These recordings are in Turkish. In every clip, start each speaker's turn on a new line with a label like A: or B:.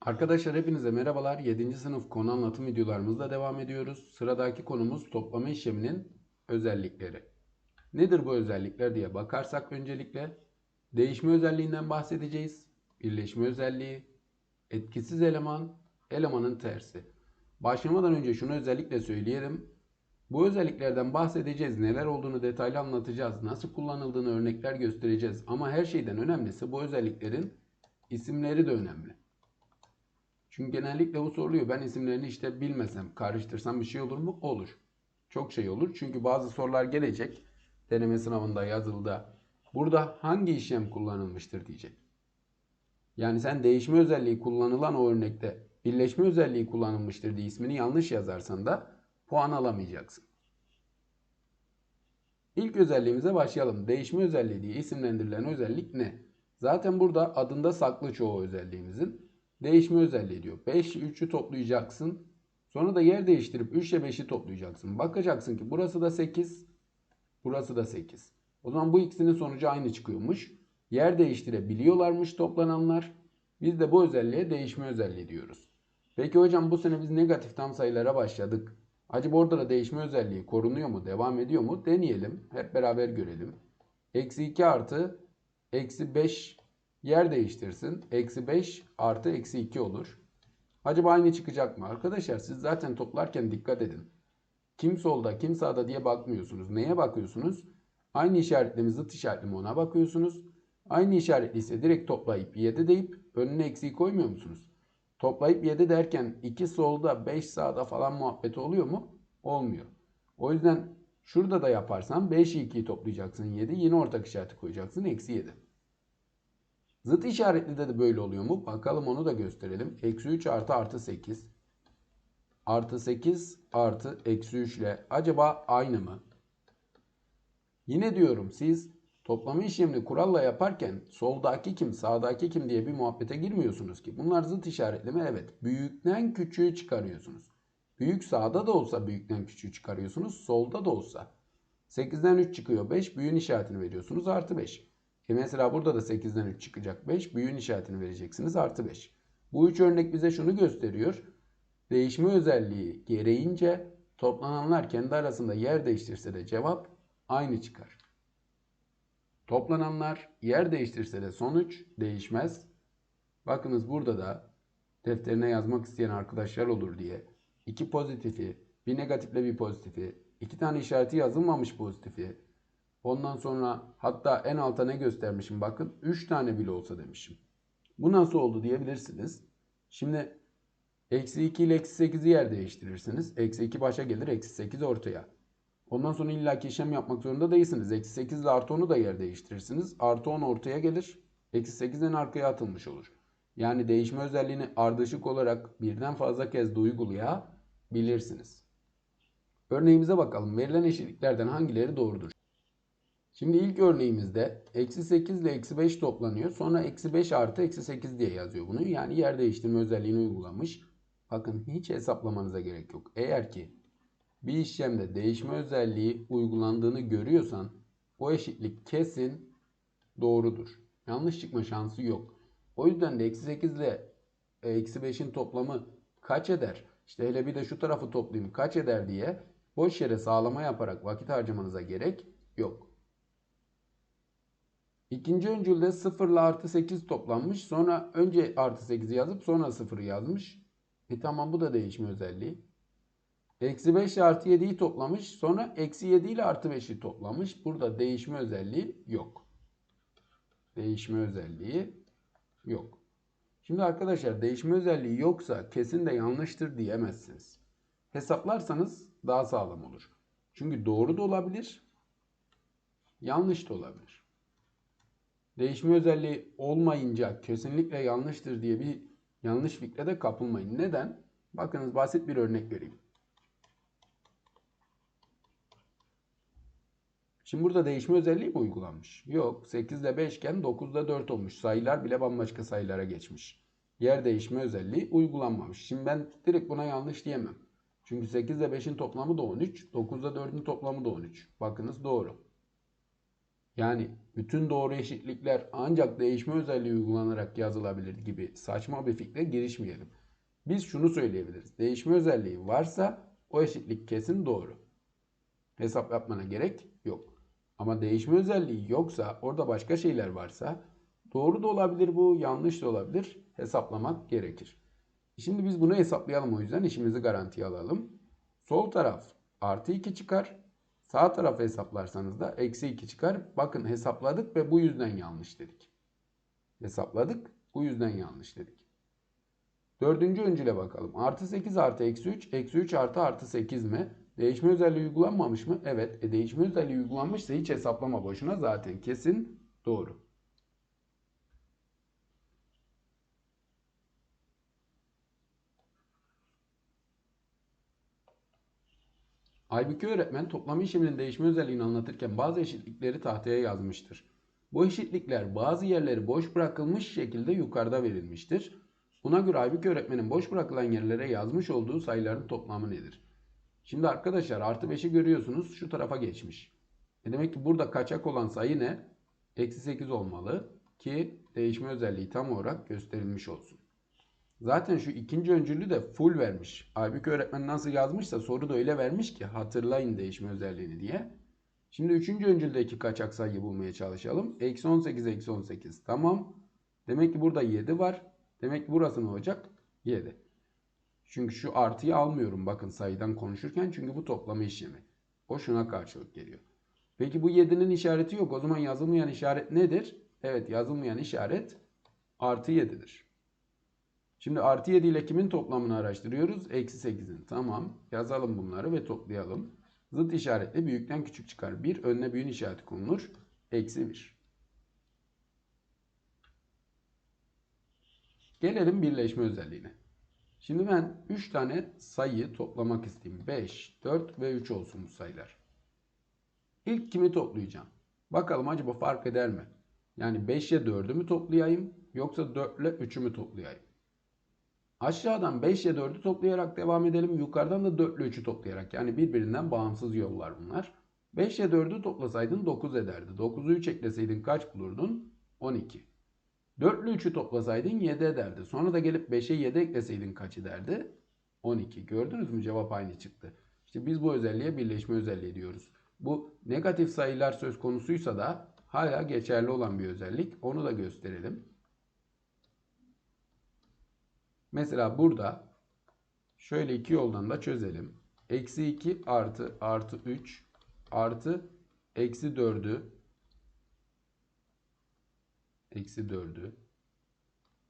A: Arkadaşlar hepinize merhabalar. 7. sınıf konu anlatım videolarımızla devam ediyoruz. Sıradaki konumuz toplama işleminin özellikleri. Nedir bu özellikler diye bakarsak öncelikle değişme özelliğinden bahsedeceğiz. Birleşme özelliği, etkisiz eleman, elemanın tersi. Başlamadan önce şunu özellikle söyleyelim. Bu özelliklerden bahsedeceğiz. Neler olduğunu detaylı anlatacağız. Nasıl kullanıldığını örnekler göstereceğiz. Ama her şeyden önemlisi bu özelliklerin isimleri de önemli. Çünkü genellikle bu soruluyor. Ben isimlerini işte bilmesem, karıştırsam bir şey olur mu? Olur. Çok şey olur. Çünkü bazı sorular gelecek. Deneme sınavında yazıldı. Burada hangi işlem kullanılmıştır diyecek. Yani sen değişme özelliği kullanılan o örnekte birleşme özelliği kullanılmıştır diye ismini yanlış yazarsan da puan alamayacaksın. İlk özelliğimize başlayalım. Değişme özelliği diye isimlendirilen özellik ne? Zaten burada adında saklı çoğu özelliğimizin değişme özelliği diyor. 5 3'ü toplayacaksın. Sonra da yer değiştirip 3 ile 5'i toplayacaksın. Bakacaksın ki burası da 8, burası da 8. O zaman bu ikisinin sonucu aynı çıkıyormuş. Yer değiştirebiliyorlarmış toplananlar. Biz de bu özelliğe değişme özelliği diyoruz. Peki hocam bu sene biz negatif tam sayılara başladık. Acaba orada da değişme özelliği korunuyor mu, devam ediyor mu? Deneyelim. Hep beraber görelim. Eksi 2 artı eksi 5 yer değiştirsin. Eksi 5 artı eksi 2 olur. Acaba aynı çıkacak mı? Arkadaşlar siz zaten toplarken dikkat edin. Kim solda kim sağda diye bakmıyorsunuz. Neye bakıyorsunuz? Aynı işaretli mi zıt işaretli mi ona bakıyorsunuz. Aynı işaretli ise direkt toplayıp 7 deyip önüne eksiği koymuyor musunuz? Toplayıp 7 derken 2 solda 5 sağda falan muhabbeti oluyor mu? Olmuyor. O yüzden şurada da yaparsan 5'i 2'yi toplayacaksın 7. Yine ortak işareti koyacaksın. Eksi 7. Zıt işaretli de, böyle oluyor mu? Bakalım onu da gösterelim. Eksi 3 artı artı 8. Artı 8 artı eksi 3 ile acaba aynı mı? Yine diyorum siz toplama işlemini kuralla yaparken soldaki kim sağdaki kim diye bir muhabbete girmiyorsunuz ki. Bunlar zıt işaretli mi? Evet. Büyükten küçüğü çıkarıyorsunuz. Büyük sağda da olsa büyükten küçüğü çıkarıyorsunuz. Solda da olsa. 8'den 3 çıkıyor 5. Büyüğün işaretini veriyorsunuz. Artı 5. E mesela burada da 8'den 3 çıkacak 5. Büyüğün işaretini vereceksiniz. Artı 5. Bu üç örnek bize şunu gösteriyor. Değişme özelliği gereğince toplananlar kendi arasında yer değiştirse de cevap aynı çıkar. Toplananlar yer değiştirse de sonuç değişmez. Bakınız burada da defterine yazmak isteyen arkadaşlar olur diye iki pozitifi, bir negatifle bir pozitifi, iki tane işareti yazılmamış pozitifi, ondan sonra hatta en alta ne göstermişim bakın 3 tane bile olsa demişim. Bu nasıl oldu diyebilirsiniz. Şimdi eksi 2 ile eksi 8'i yer değiştirirsiniz. Eksi 2 başa gelir, eksi 8 ortaya. Ondan sonra illaki işlem yapmak zorunda değilsiniz. Eksi 8 ile artı 10'u da yer değiştirirsiniz. Artı 10 ortaya gelir. Eksi 8'den arkaya atılmış olur. Yani değişme özelliğini ardışık olarak birden fazla kez de uygulayabilirsiniz. Örneğimize bakalım. Verilen eşitliklerden hangileri doğrudur? Şimdi ilk örneğimizde eksi 8 ile eksi 5 toplanıyor. Sonra eksi 5 artı eksi 8 diye yazıyor bunu. Yani yer değiştirme özelliğini uygulamış. Bakın hiç hesaplamanıza gerek yok. Eğer ki bir işlemde değişme özelliği uygulandığını görüyorsan o eşitlik kesin doğrudur. Yanlış çıkma şansı yok. O yüzden de eksi 8 ile e, eksi 5'in toplamı kaç eder? İşte hele bir de şu tarafı toplayayım kaç eder diye boş yere sağlama yaparak vakit harcamanıza gerek yok. İkinci öncülde 0 ile artı 8 toplanmış. Sonra önce artı 8'i yazıp sonra 0'ı yazmış. E tamam bu da değişme özelliği. Eksi 5 artı 7'yi toplamış. Sonra eksi 7 ile artı 5'i toplamış. Burada değişme özelliği yok. Değişme özelliği yok. Şimdi arkadaşlar değişme özelliği yoksa kesin de yanlıştır diyemezsiniz. Hesaplarsanız daha sağlam olur. Çünkü doğru da olabilir, yanlış da olabilir. Değişme özelliği olmayınca kesinlikle yanlıştır diye bir yanlış fikre de kapılmayın. Neden? Bakınız basit bir örnek vereyim. Şimdi burada değişme özelliği mi uygulanmış? Yok. 8 ile 5 iken 9 ile 4 olmuş. Sayılar bile bambaşka sayılara geçmiş. Yer değişme özelliği uygulanmamış. Şimdi ben direkt buna yanlış diyemem. Çünkü 8 ile 5'in toplamı da 13. 9 ile 4'ün toplamı da 13. Bakınız doğru. Yani bütün doğru eşitlikler ancak değişme özelliği uygulanarak yazılabilir gibi saçma bir fikre girişmeyelim. Biz şunu söyleyebiliriz. Değişme özelliği varsa o eşitlik kesin doğru. Hesap yapmana gerek yok. Ama değişme özelliği yoksa orada başka şeyler varsa doğru da olabilir bu, yanlış da olabilir. Hesaplamak gerekir. Şimdi biz bunu hesaplayalım o yüzden işimizi garantiye alalım. Sol taraf artı 2 çıkar. Sağ tarafı hesaplarsanız da eksi 2 çıkar. Bakın hesapladık ve bu yüzden yanlış dedik. Hesapladık bu yüzden yanlış dedik. Dördüncü öncüle bakalım. Artı 8 artı eksi 3. Eksi 3 artı artı 8 mi? Değişme özelliği uygulanmamış mı? Evet. E, değişme özelliği uygulanmışsa hiç hesaplama boşuna zaten kesin doğru. Aybüke öğretmen toplama işleminin değişme özelliğini anlatırken bazı eşitlikleri tahtaya yazmıştır. Bu eşitlikler bazı yerleri boş bırakılmış şekilde yukarıda verilmiştir. Buna göre Aybüke öğretmenin boş bırakılan yerlere yazmış olduğu sayıların toplamı nedir? Şimdi arkadaşlar artı 5'i görüyorsunuz şu tarafa geçmiş. E demek ki burada kaçak olan sayı ne? Eksi 8 olmalı ki değişme özelliği tam olarak gösterilmiş olsun. Zaten şu ikinci öncülü de full vermiş. Aybüke öğretmen nasıl yazmışsa soru da öyle vermiş ki hatırlayın değişme özelliğini diye. Şimdi üçüncü öncüldeki kaçak sayıyı bulmaya çalışalım. Eksi 18 eksi 18 tamam. Demek ki burada 7 var. Demek ki burası ne olacak? 7. Çünkü şu artıyı almıyorum bakın sayıdan konuşurken çünkü bu toplama işlemi. O şuna karşılık geliyor. Peki bu 7'nin işareti yok. O zaman yazılmayan işaret nedir? Evet yazılmayan işaret artı 7'dir. Şimdi artı 7 ile kimin toplamını araştırıyoruz? Eksi 8'in. Tamam. Yazalım bunları ve toplayalım. Zıt işaretle büyükten küçük çıkar. 1 önüne büyün işareti konulur. Eksi 1. Gelelim birleşme özelliğine. Şimdi ben 3 tane sayı toplamak isteyeyim. 5, 4 ve 3 olsun bu sayılar. İlk kimi toplayacağım? Bakalım acaba fark eder mi? Yani 5 ile 4'ü mü toplayayım yoksa 4 ile 3'ü mü toplayayım? Aşağıdan 5 ile 4'ü toplayarak devam edelim. Yukarıdan da 4 ile 3'ü toplayarak. Yani birbirinden bağımsız yollar bunlar. 5 ile 4'ü toplasaydın 9 ederdi. 9'u 3 ekleseydin kaç bulurdun? 12. 4 ile 3'ü toplasaydın 7 ederdi. Sonra da gelip 5'e 7 ekleseydin kaç ederdi? 12. Gördünüz mü? Cevap aynı çıktı. İşte biz bu özelliğe birleşme özelliği diyoruz. Bu negatif sayılar söz konusuysa da hala geçerli olan bir özellik. Onu da gösterelim. Mesela burada şöyle iki yoldan da çözelim. Eksi 2 artı artı 3 artı eksi 4'ü eksi 4'ü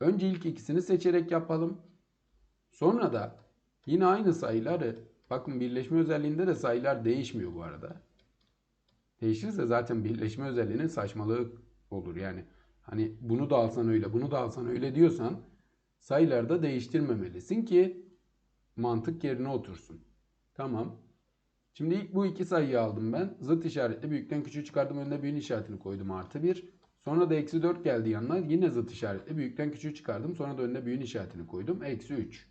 A: önce ilk ikisini seçerek yapalım. Sonra da yine aynı sayıları bakın birleşme özelliğinde de sayılar değişmiyor bu arada. Değişirse zaten birleşme özelliğinin saçmalığı olur. Yani hani bunu da alsan öyle bunu da alsan öyle diyorsan sayılarda değiştirmemelisin ki mantık yerine otursun. Tamam. Şimdi ilk bu iki sayıyı aldım ben. Zıt işaretle büyükten küçüğü çıkardım. Önüne büyüğün işaretini koydum. Artı 1. Sonra da eksi 4 geldi yanına. Yine zıt işaretle büyükten küçüğü çıkardım. Sonra da önüne büyüğün işaretini koydum. Eksi 3.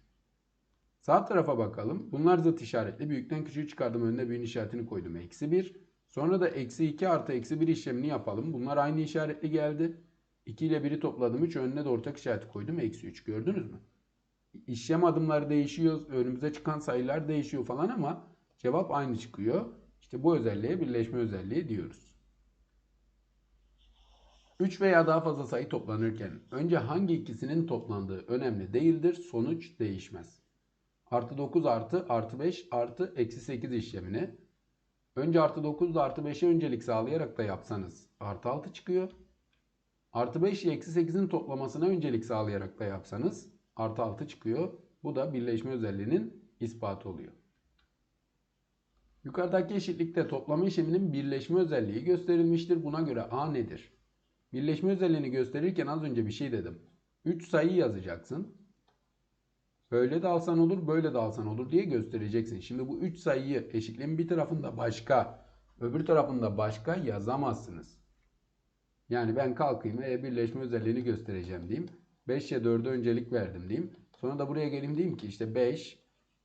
A: Sağ tarafa bakalım. Bunlar zıt işaretli. Büyükten küçüğü çıkardım. Önüne büyüğün işaretini koydum. Eksi 1. Sonra da eksi 2 artı eksi 1 işlemini yapalım. Bunlar aynı işaretli geldi. 2 ile 1'i topladım 3 önüne de ortak işaret koydum. Eksi 3 gördünüz mü? İşlem adımları değişiyor. Önümüze çıkan sayılar değişiyor falan ama cevap aynı çıkıyor. İşte bu özelliğe birleşme özelliği diyoruz. 3 veya daha fazla sayı toplanırken önce hangi ikisinin toplandığı önemli değildir. Sonuç değişmez. Artı 9 artı artı 5 artı eksi 8 işlemini önce artı 9 ile artı 5'e öncelik sağlayarak da yapsanız artı 6 çıkıyor. Artı 5 ile eksi 8'in toplamasına öncelik sağlayarak da yapsanız artı 6 çıkıyor. Bu da birleşme özelliğinin ispatı oluyor. Yukarıdaki eşitlikte toplama işleminin birleşme özelliği gösterilmiştir. Buna göre A nedir? Birleşme özelliğini gösterirken az önce bir şey dedim. 3 sayı yazacaksın. Böyle de alsan olur, böyle de alsan olur diye göstereceksin. Şimdi bu 3 sayıyı eşitliğin bir tarafında başka, öbür tarafında başka yazamazsınız. Yani ben kalkayım e birleşme özelliğini göstereceğim diyeyim. 5'e 4'e öncelik verdim diyeyim. Sonra da buraya geleyim diyeyim ki işte 5,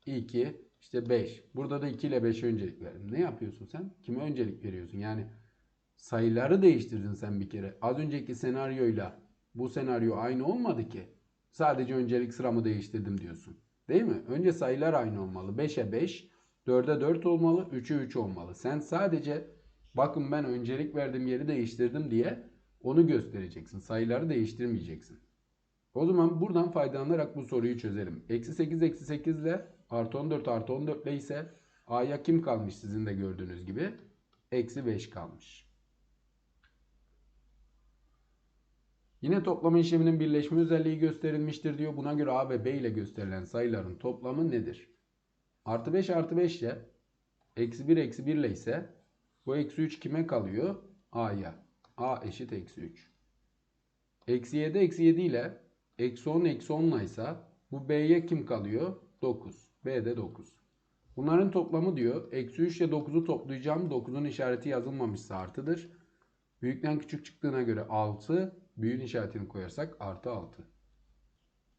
A: 2, işte 5. Burada da 2 ile 5'e öncelik verdim. Ne yapıyorsun sen? Kime öncelik veriyorsun? Yani sayıları değiştirdin sen bir kere. Az önceki senaryoyla bu senaryo aynı olmadı ki. Sadece öncelik sıramı değiştirdim diyorsun. Değil mi? Önce sayılar aynı olmalı. 5'e 5, 4'e 4 olmalı, 3'e 3 olmalı. Sen sadece bakın ben öncelik verdiğim yeri değiştirdim diye onu göstereceksin. Sayıları değiştirmeyeceksin. O zaman buradan faydalanarak bu soruyu çözelim. Eksi 8 eksi 8 ile artı 14 artı 14 ile ise A'ya kim kalmış sizin de gördüğünüz gibi? Eksi 5 kalmış. Yine toplama işleminin birleşme özelliği gösterilmiştir diyor. Buna göre A ve B ile gösterilen sayıların toplamı nedir? Artı 5 artı 5 ile eksi 1 eksi 1 ile ise bu eksi 3 kime kalıyor? A'ya. A eşit eksi 3. Eksi 7 eksi 7 ile eksi 10 eksi 10 ile ise bu B'ye kim kalıyor? 9. B'de 9. Bunların toplamı diyor. Eksi 3 ile 9'u toplayacağım. 9'un işareti yazılmamışsa artıdır. Büyükten küçük çıktığına göre 6. Büyüğün işaretini koyarsak artı 6.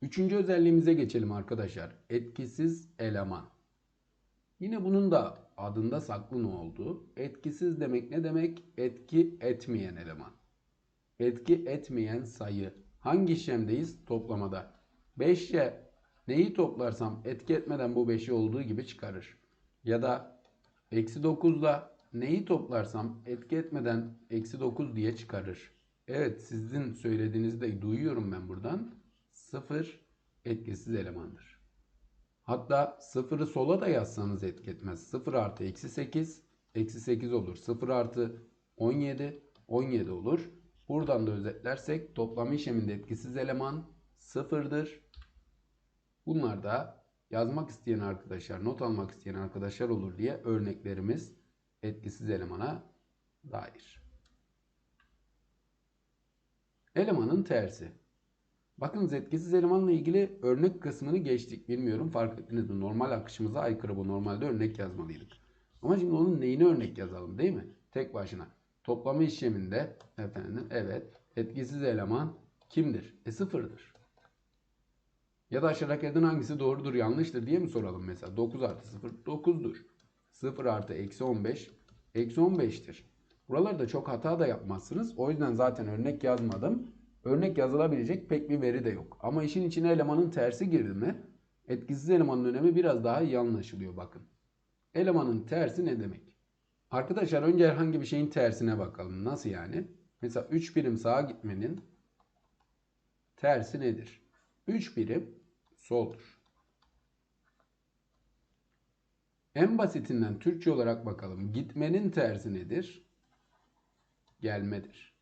A: Üçüncü özelliğimize geçelim arkadaşlar. Etkisiz eleman. Yine bunun da adında saklı ne oldu? Etkisiz demek ne demek? Etki etmeyen eleman. Etki etmeyen sayı. Hangi işlemdeyiz? Toplamada. 5 ile neyi toplarsam etki etmeden bu 5'i olduğu gibi çıkarır. Ya da eksi 9 ile neyi toplarsam etki etmeden eksi 9 diye çıkarır. Evet sizin söylediğinizi de duyuyorum ben buradan. 0 etkisiz elemandır. Hatta 0'ı sola da yazsanız etki etmez. 0 artı eksi 8 eksi 8 olur. 0 artı 17 17 olur. Buradan da özetlersek toplam işleminde etkisiz eleman 0'dır. Bunlar da yazmak isteyen arkadaşlar, not almak isteyen arkadaşlar olur diye örneklerimiz etkisiz elemana dair. Elemanın tersi. Bakın etkisiz elemanla ilgili örnek kısmını geçtik. Bilmiyorum fark ettiniz mi? Normal akışımıza aykırı bu. Normalde örnek yazmalıydık. Ama şimdi onun neyini örnek yazalım değil mi? Tek başına. Toplama işleminde efendim evet etkisiz eleman kimdir? E sıfırdır. Ya da aşağıdakilerden hangisi doğrudur yanlıştır diye mi soralım mesela? 9 artı 0 9'dur. 0 artı eksi 15 eksi 15'tir. Buralarda çok hata da yapmazsınız. O yüzden zaten örnek yazmadım. Örnek yazılabilecek pek bir veri de yok. Ama işin içine elemanın tersi girdi mi etkisiz elemanın önemi biraz daha iyi anlaşılıyor bakın. Elemanın tersi ne demek? Arkadaşlar önce herhangi bir şeyin tersine bakalım. Nasıl yani? Mesela 3 birim sağa gitmenin tersi nedir? 3 birim soldur. En basitinden Türkçe olarak bakalım. Gitmenin tersi nedir? Gelmedir.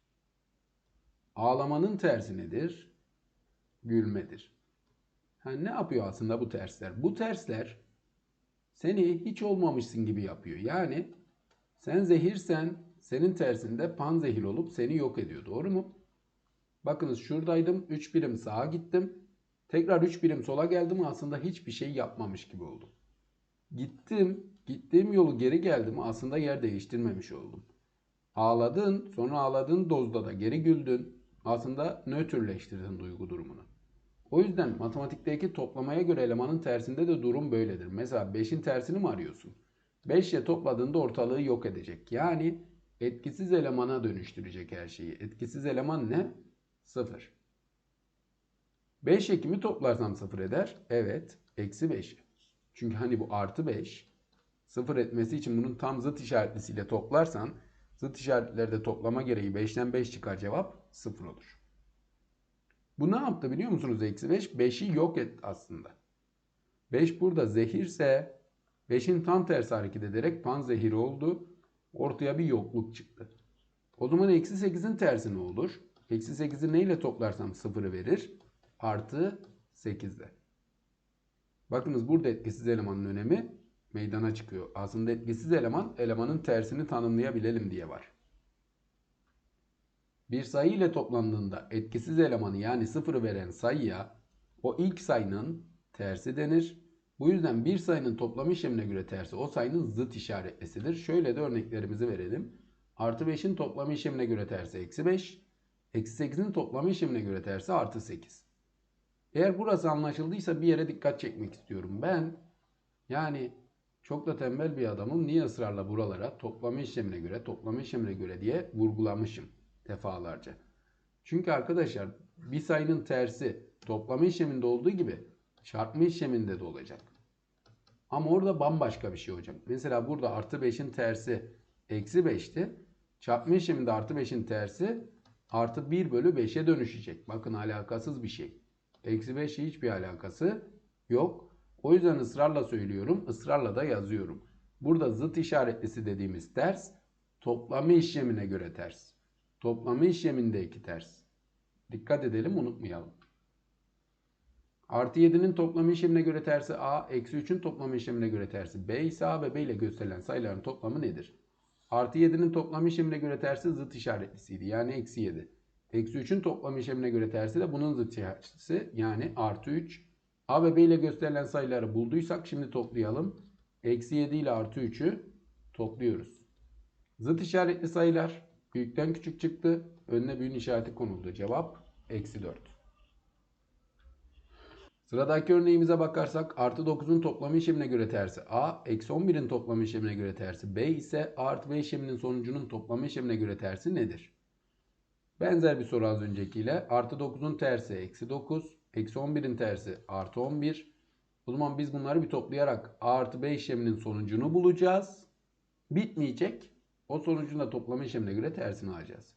A: Ağlamanın tersi nedir? Gülmedir. Ha, ne yapıyor aslında bu tersler? Bu tersler seni hiç olmamışsın gibi yapıyor. Yani sen zehirsen senin tersinde pan zehir olup seni yok ediyor. Doğru mu? Bakınız şuradaydım. 3 birim sağa gittim. Tekrar 3 birim sola geldim. Aslında hiçbir şey yapmamış gibi oldum. Gittim. Gittiğim yolu geri geldim. Aslında yer değiştirmemiş oldum. Ağladın. Sonra ağladığın dozda da geri güldün. Aslında nötrleştirdin duygu durumunu. O yüzden matematikteki toplamaya göre elemanın tersinde de durum böyledir. Mesela 5'in tersini mi arıyorsun? 5 ile topladığında ortalığı yok edecek. Yani etkisiz elemana dönüştürecek her şeyi. Etkisiz eleman ne? 0. 5 ekimi toplarsam 0 eder. Evet. Eksi 5. Çünkü hani bu artı 5. 0 etmesi için bunun tam zıt işaretlisiyle toplarsan zıt işaretlerde toplama gereği 5'ten 5 çıkar cevap 0 olur. Bu ne yaptı biliyor musunuz eksi 5? 5'i yok et aslında. 5 burada zehirse 5'in tam tersi hareket ederek pan zehir oldu. Ortaya bir yokluk çıktı. O zaman eksi 8'in tersi ne olur? Eksi 8'i neyle toplarsam 0'ı verir? Artı 8'de. Bakınız burada etkisiz elemanın önemi meydana çıkıyor. Aslında etkisiz eleman elemanın tersini tanımlayabilelim diye var. Bir sayı ile toplandığında etkisiz elemanı yani sıfırı veren sayıya o ilk sayının tersi denir. Bu yüzden bir sayının toplam işlemine göre tersi o sayının zıt işaretlisidir. Şöyle de örneklerimizi verelim. Artı 5'in toplam işlemine göre tersi eksi 5. Eksi 8'in toplam işlemine göre tersi artı 8. Eğer burası anlaşıldıysa bir yere dikkat çekmek istiyorum. Ben yani Çok da tembel bir adamım. Niye ısrarla buralara toplama işlemine göre, toplama işlemine göre diye vurgulamışım defalarca. Çünkü arkadaşlar bir sayının tersi toplama işleminde olduğu gibi çarpma işleminde de olacak. Ama orada bambaşka bir şey hocam. Mesela burada artı 5'in tersi eksi 5'ti. Çarpma işleminde artı 5'in tersi artı 1 bölü 5'e dönüşecek. Bakın alakasız bir şey. Eksi 5 hiçbir alakası yok. O yüzden ısrarla söylüyorum. ısrarla da yazıyorum. Burada zıt işaretlisi dediğimiz ters toplama işlemine göre ters. Toplama işlemindeki ters. Dikkat edelim unutmayalım. Artı 7'nin toplama işlemine göre tersi A, eksi 3'ün toplama işlemine göre tersi B ise A ve B ile gösterilen sayıların toplamı nedir? Artı 7'nin toplam işlemine göre tersi zıt işaretlisiydi. Yani eksi 7. Eksi 3'ün toplam işlemine göre tersi de bunun zıt işaretlisi. Yani artı 3. A ve B ile gösterilen sayıları bulduysak şimdi toplayalım. Eksi 7 ile artı 3'ü topluyoruz. Zıt işaretli sayılar büyükten küçük çıktı. Önüne büyüğün işareti konuldu. Cevap eksi 4. Sıradaki örneğimize bakarsak artı 9'un toplamı işlemine göre tersi A, eksi 11'in toplamı işlemine göre tersi B ise A artı B işleminin sonucunun toplamı işlemine göre tersi nedir? Benzer bir soru az öncekiyle. Artı 9'un tersi eksi 9, eksi 11'in tersi artı 11. O zaman biz bunları bir toplayarak A artı B işleminin sonucunu bulacağız. Bitmeyecek. O sonucun da toplamı işlemine göre tersini alacağız.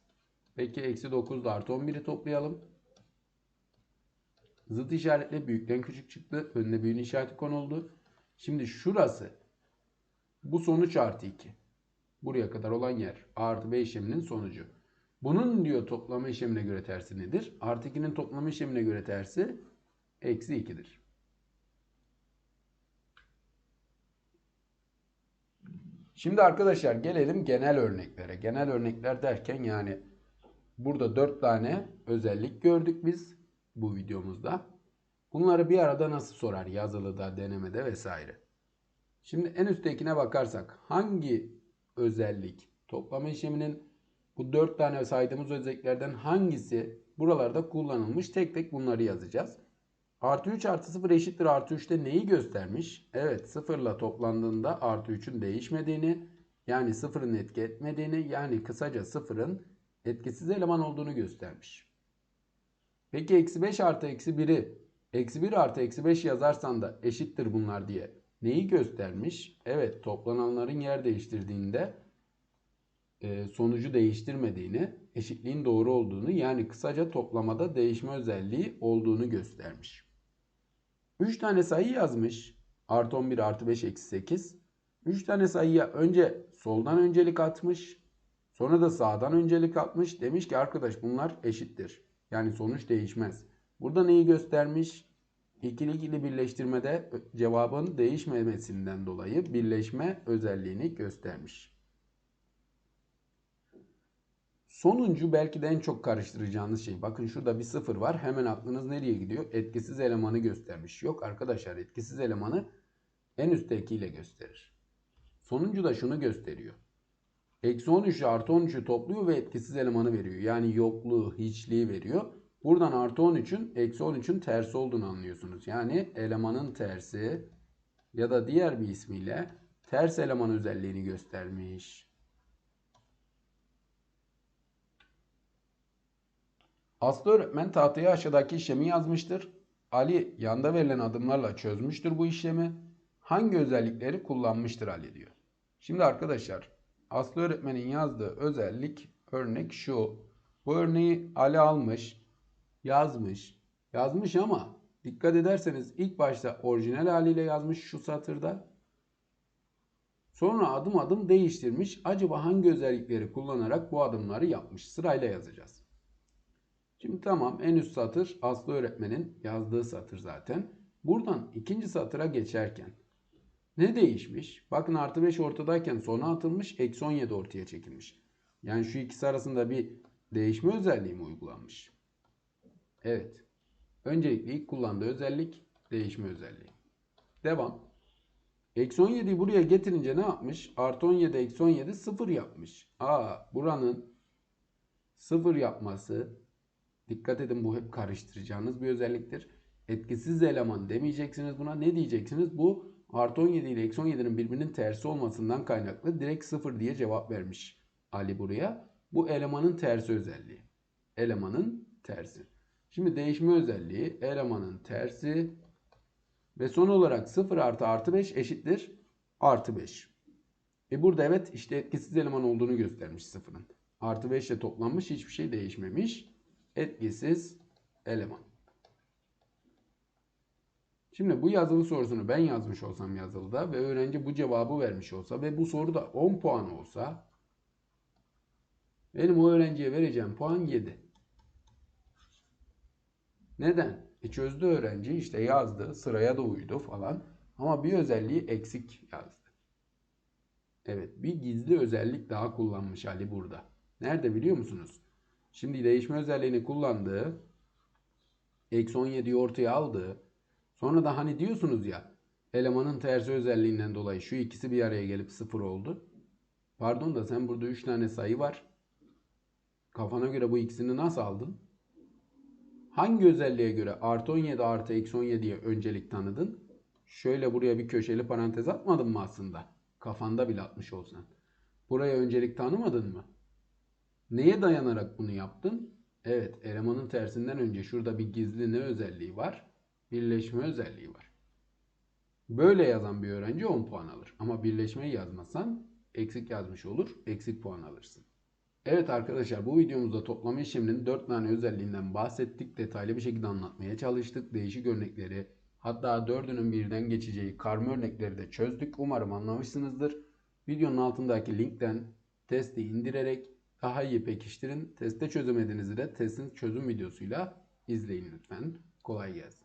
A: Peki eksi 9 ile artı 11'i toplayalım. Zıt işaretle büyükten küçük çıktı. Önüne büyüğün işareti konuldu. Şimdi şurası bu sonuç artı 2. Buraya kadar olan yer A artı B işleminin sonucu. Bunun diyor toplama işlemine göre tersi nedir? Artı 2'nin toplama işlemine göre tersi eksi 2'dir. Şimdi arkadaşlar gelelim genel örneklere. Genel örnekler derken yani burada 4 tane özellik gördük biz bu videomuzda. Bunları bir arada nasıl sorar yazılıda, denemede vesaire. Şimdi en üsttekine bakarsak hangi özellik toplama işleminin bu dört tane saydığımız özelliklerden hangisi buralarda kullanılmış tek tek bunları yazacağız. Artı 3 artı 0 eşittir artı 3'te neyi göstermiş? Evet 0 ile toplandığında artı 3'ün değişmediğini yani 0'ın etki etmediğini yani kısaca 0'ın etkisiz eleman olduğunu göstermiş. Peki eksi 5 artı eksi 1'i eksi 1 artı eksi 5 yazarsan da eşittir bunlar diye neyi göstermiş? Evet toplananların yer değiştirdiğinde sonucu değiştirmediğini, eşitliğin doğru olduğunu yani kısaca toplamada değişme özelliği olduğunu göstermiş. 3 tane sayı yazmış. Artı 11 artı 5 eksi 8. 3 tane sayıya önce soldan öncelik atmış. Sonra da sağdan öncelik atmış. Demiş ki arkadaş bunlar eşittir. Yani sonuç değişmez. Burada neyi göstermiş? İkili ikili birleştirmede cevabın değişmemesinden dolayı birleşme özelliğini göstermiş. Sonuncu belki de en çok karıştıracağınız şey. Bakın şurada bir sıfır var. Hemen aklınız nereye gidiyor? Etkisiz elemanı göstermiş. Yok arkadaşlar etkisiz elemanı en üsttekiyle gösterir. Sonuncu da şunu gösteriyor. Eksi 13 ile artı 13'ü topluyor ve etkisiz elemanı veriyor. Yani yokluğu, hiçliği veriyor. Buradan artı 13'ün eksi 13'ün tersi olduğunu anlıyorsunuz. Yani elemanın tersi ya da diğer bir ismiyle ters eleman özelliğini göstermiş. Aslı öğretmen tahtaya aşağıdaki işlemi yazmıştır. Ali yanda verilen adımlarla çözmüştür bu işlemi. Hangi özellikleri kullanmıştır Ali diyor. Şimdi arkadaşlar Aslı öğretmenin yazdığı özellik örnek şu. Bu örneği Ali almış, yazmış, yazmış ama dikkat ederseniz ilk başta orijinal haliyle yazmış şu satırda. Sonra adım adım değiştirmiş. Acaba hangi özellikleri kullanarak bu adımları yapmış? Sırayla yazacağız. Şimdi tamam en üst satır Aslı öğretmenin yazdığı satır zaten. Buradan ikinci satıra geçerken ne değişmiş? Bakın artı 5 ortadayken sona atılmış. Eksi 17 ortaya çekilmiş. Yani şu ikisi arasında bir değişme özelliği mi uygulanmış? Evet. Öncelikle ilk kullandığı özellik değişme özelliği. Devam. Eksi 17'yi buraya getirince ne yapmış? Artı 17 eksi 17 sıfır yapmış. Aa buranın sıfır yapması dikkat edin bu hep karıştıracağınız bir özelliktir. Etkisiz eleman demeyeceksiniz buna. Ne diyeceksiniz? Bu artı 17 ile eksi 17'nin birbirinin tersi olmasından kaynaklı direkt 0 diye cevap vermiş Ali buraya. Bu elemanın tersi özelliği. Elemanın tersi. Şimdi değişme özelliği elemanın tersi ve son olarak 0 artı artı 5 eşittir artı 5. E burada evet işte etkisiz eleman olduğunu göstermiş sıfırın. Artı 5 ile toplanmış hiçbir şey değişmemiş. Etkisiz eleman. Şimdi bu yazılı sorusunu ben yazmış olsam yazılıda ve öğrenci bu cevabı vermiş olsa ve bu soru da 10 puan olsa benim o öğrenciye vereceğim puan 7. Neden? E çözdü öğrenci işte yazdı sıraya da uydu falan ama bir özelliği eksik yazdı. Evet bir gizli özellik daha kullanmış Ali burada. Nerede biliyor musunuz? Şimdi değişme özelliğini kullandığı eksi 17'yi ortaya aldı. Sonra da hani diyorsunuz ya elemanın tersi özelliğinden dolayı şu ikisi bir araya gelip sıfır oldu. Pardon da sen burada 3 tane sayı var. Kafana göre bu ikisini nasıl aldın? Hangi özelliğe göre artı 17 artı eksi 17'ye öncelik tanıdın? Şöyle buraya bir köşeli parantez atmadın mı aslında? Kafanda bile atmış olsan. Buraya öncelik tanımadın mı? Neye dayanarak bunu yaptın? Evet, elemanın tersinden önce şurada bir gizli ne özelliği var? Birleşme özelliği var. Böyle yazan bir öğrenci 10 puan alır. Ama birleşmeyi yazmasan eksik yazmış olur, eksik puan alırsın. Evet arkadaşlar bu videomuzda toplama işleminin 4 tane özelliğinden bahsettik. Detaylı bir şekilde anlatmaya çalıştık. Değişik örnekleri hatta 4'ünün birden geçeceği karma örnekleri de çözdük. Umarım anlamışsınızdır. Videonun altındaki linkten testi indirerek daha iyi pekiştirin. Testte çözemediğinizi de testin çözüm videosuyla izleyin lütfen. Kolay gelsin.